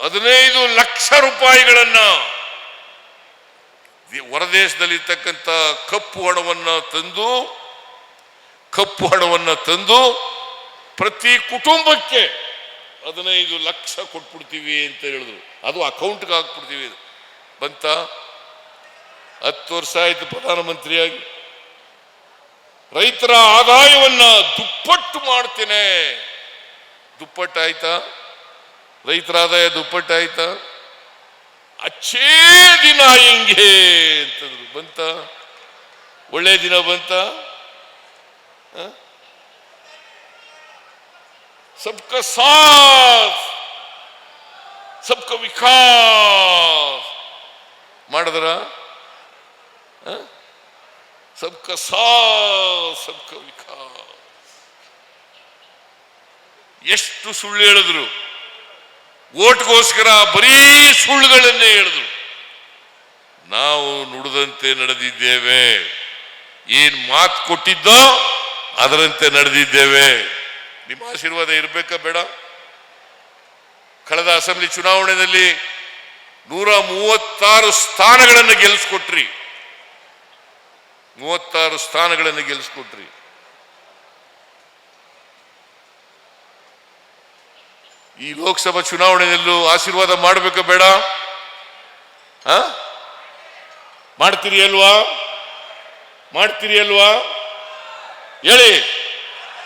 ಹದಿನೈದು ಲಕ್ಷ ರೂಪಾಯಿಗಳನ್ನ ಹೊರದೇಶದಲ್ಲಿ ಹೊರದೇಶದಲ್ಲಿರ್ತಕ್ಕಂಥ ಕಪ್ಪು ಹಣವನ್ನ ತಂದು, ಕಪ್ಪು ಹಣವನ್ನ ತಂದು ಪ್ರತಿ ಕುಟುಂಬಕ್ಕೆ ಹದಿನೈದು ಲಕ್ಷ ಕೊಟ್ಬಿಡ್ತೀವಿ ಅಂತ ಹೇಳಿದ್ರು. ಅದು ಅಕೌಂಟ್ಗೆ ಹಾಕ್ಬಿಡ್ತೀವಿ ಬಂತ? ಹತ್ತು ವರ್ಷ ಆಯ್ತು ಪ್ರಧಾನಮಂತ್ರಿಯಾಗಿ. ರೈತರ ಆದಾಯವನ್ನ ದುಪ್ಪಟ್ಟು ಮಾಡ್ತೇನೆ. ದುಪ್ಪಟ್ಟಾಯ್ತಾ? ರೈತರ ಆದಾಯ ದುಪ್ಪಟ್ಟಾಯ್ತಾ ಅಚ್ಚೇ ದಿನ ಹಿಂಗೆ ಅಂತಂದ್ರು. ಬಂತ? ಒಳ್ಳೆ ದಿನ ಬಂತ? ಸಬ್ಕ ಸಾಥ್, ಸಬ್ಕ ವಿಕಾಸ್. ಮಾಡಿದ್ರ? ಸಬ್ಕ ಸಾಥ್, ಸಬ್ಕ ವಿಕಾಸ್. ಎಷ್ಟು ಸುಳ್ಳು ಹೇಳಿದ್ರು? ಓಟ್ಗೋಸ್ಕರ ಬರೀ ಸುಳ್ಳುಗಳನ್ನೇ ಹೇಳಿದ್ರು. ನಾವು ನುಡಿದಂತೆ ನಡೆದಿದ್ದೇವೆ. ಏನ್ ಮಾತು ಕೊಟ್ಟಿದ್ದೋ ಅದರಂತೆ ನಡೆದಿದ್ದೇವೆ. ನಿಮ್ಮ ಆಶೀರ್ವಾದ ಇರಬೇಕಾ ಬೇಡ? ಕಳೆದ ಅಸೆಂಬ್ಲಿ ಚುನಾವಣೆಯಲ್ಲಿ ನೂರ ಮೂವತ್ತಾರು ಸ್ಥಾನಗಳನ್ನು ಗೆಲ್ಲಿಸ್ಕೊಟ್ರಿ ಮೂವತ್ತಾರು ಸ್ಥಾನಗಳನ್ನು ಗೆಲ್ಲಿಸ್ಕೊಟ್ರಿ ಈ ಲೋಕಸಭಾ ಚುನಾವಣೆಯಲ್ಲೂ ಆಶೀರ್ವಾದ ಮಾಡಬೇಕ ಬೇಡ? ಮಾಡ್ತೀರಿ ಅಲ್ವಾ? ಮಾಡ್ತೀರಿ ಅಲ್ವಾ? ಹೇಳಿ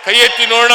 ಕೈ ಎತ್ತಿ ನೋಡೋಣ.